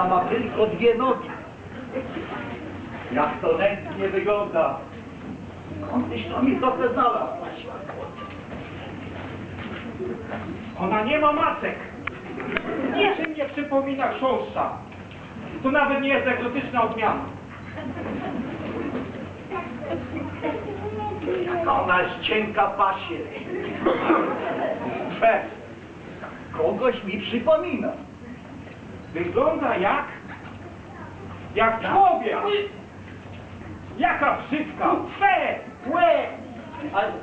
Ona ma tylko dwie nogi. Jak to nędznie wygląda. Skądś to mi trochę znalazł. Ona nie ma macek. Niczym nie przypomina chrząszcza. To nawet nie jest egzotyczna odmiana. Jaka ona jest cienka pasie. Kogoś mi przypomina. Wygląda jak... Jak człowiek. Jaka brzydka. Fe, łe.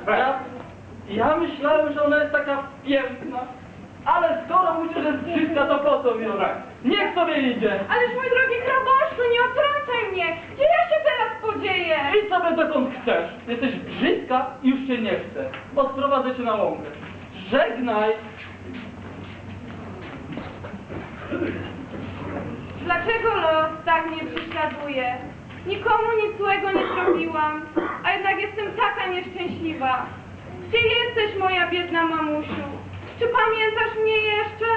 A ja, ja myślałem, że ona jest taka piękna. Ale skoro mówicie, że jest brzydka, to po co mi ona? Niech sobie idzie. Ależ mój drogi kraboszku, nie odtrącaj mnie! Gdzie ja się teraz podzieję? Idź sobie dokąd chcesz. Jesteś brzydka i już się nie chce. Odprowadzę cię na łąkę. Żegnaj. Dlaczego los tak mnie prześladuje? Nikomu nic złego nie zrobiłam, a jednak jestem taka nieszczęśliwa. Gdzie jesteś, moja biedna mamusiu? Czy pamiętasz mnie jeszcze?